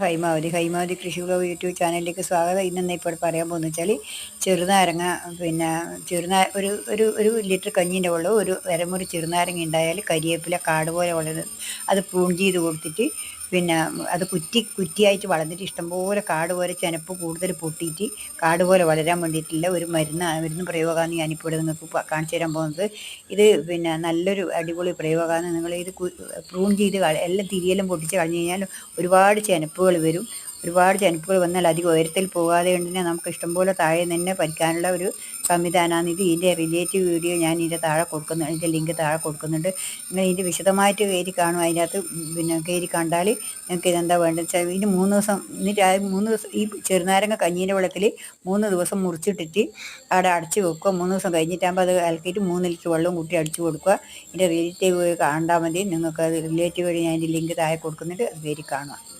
ഹൈമാവതി ഹൈമാവതി കൃഷി യൂട്യൂബ് ചാനലിലേക്ക് സ്വാഗതം. ഇന്ന് ഇപ്പോൾ പറയാൻ പോകുന്നത് വെച്ചാൽ ചെറുനാരങ്ങ പിന്നെ ചെറുനാ ഒരു ഒരു ഒരു ലിറ്റർ കഞ്ഞീന്റെ വെള്ളവും ഒരു അരമുറി ചെറുനാരങ്ങ ഉണ്ടായാൽ കരിയേപ്പില കാട് പോലെ വളരുന്നത് അത് പ്രൂൺ ചെയ്ത് കൊടുത്തിട്ട് പിന്നെ അത് കുറ്റി കുറ്റിയായിട്ട് വളർന്നിട്ട് ഇഷ്ടംപോലെ കാട് പോലെ ചെനപ്പ് കൂടുതൽ പൊട്ടിയിട്ട് കാട് പോലെ വളരാൻ വേണ്ടിയിട്ടുള്ള ഒരു മരുന്ന് മരുന്ന് പ്രയോഗമാണ് ഞാനിപ്പോൾ ഇവിടെ നിങ്ങൾക്ക് കാണിച്ചു തരാൻ പോകുന്നത്. ഇത് പിന്നെ നല്ലൊരു അടിപൊളി പ്രയോഗമാണ്. നിങ്ങൾ ഇത് പ്രൂൺ ചെയ്ത് എല്ലാം തിരിയെല്ലാം പൊട്ടിച്ച് കളഞ്ഞു കഴിഞ്ഞാൽ ഒരുപാട് ചെനപ്പുകൾ വരും. ഒരുപാട് ചെനപ്പുകൾ വന്നാൽ അധികം ഉയരത്തിൽ പോകാതെ കൊണ്ട് തന്നെ നമുക്ക് ഇഷ്ടംപോലെ താഴെ തന്നെ പഠിക്കാനുള്ള ഒരു സംവിധാനമാണ്. ഇത് ഇതിന്റെ റിലേറ്റീവ് വീഡിയോ ഞാൻ ഇതിന്റെ താഴെ കൊടുക്കുന്നു അതിന്റെ ലിങ്ക് താഴെ കൊടുക്കുന്നുണ്ട്. നിങ്ങൾ ഇതിന്റെ വിശദമായിട്ട് കയറി കാണും. അതിനകത്ത് പിന്നെ കയറി കണ്ടാൽ നിങ്ങൾക്ക് ഇതെന്താ വേണ്ടത് വെച്ചാൽ ഇതിന് മൂന്ന് ദിവസം എന്നിട്ട് ആ മൂന്ന് ദിവസം ഈ ചെറുനാരങ്ങ കഞ്ഞീന്റെ വെള്ളത്തിൽ മൂന്ന് ദിവസം മുറിച്ചിട്ടിട്ട് അവിടെ അടച്ച് വെക്കുക. മൂന്ന് ദിവസം കഴിഞ്ഞിട്ടാകുമ്പോൾ അത് ഇളക്കിയിട്ട് മൂന്ന് ലിറ്റർ വെള്ളം കൂട്ടി അടിച്ചു കൊടുക്കുക. ഇതിന്റെ റിലേറ്റീവ് കണ്ടാൽ മതി. നിങ്ങൾക്ക് അത് റിലേറ്റീവ് വഴി ഞാൻ ഇതിന്റെ ലിങ്ക് താഴെ കൊടുക്കുന്നുണ്ട്. അത് കയറി കാണുക.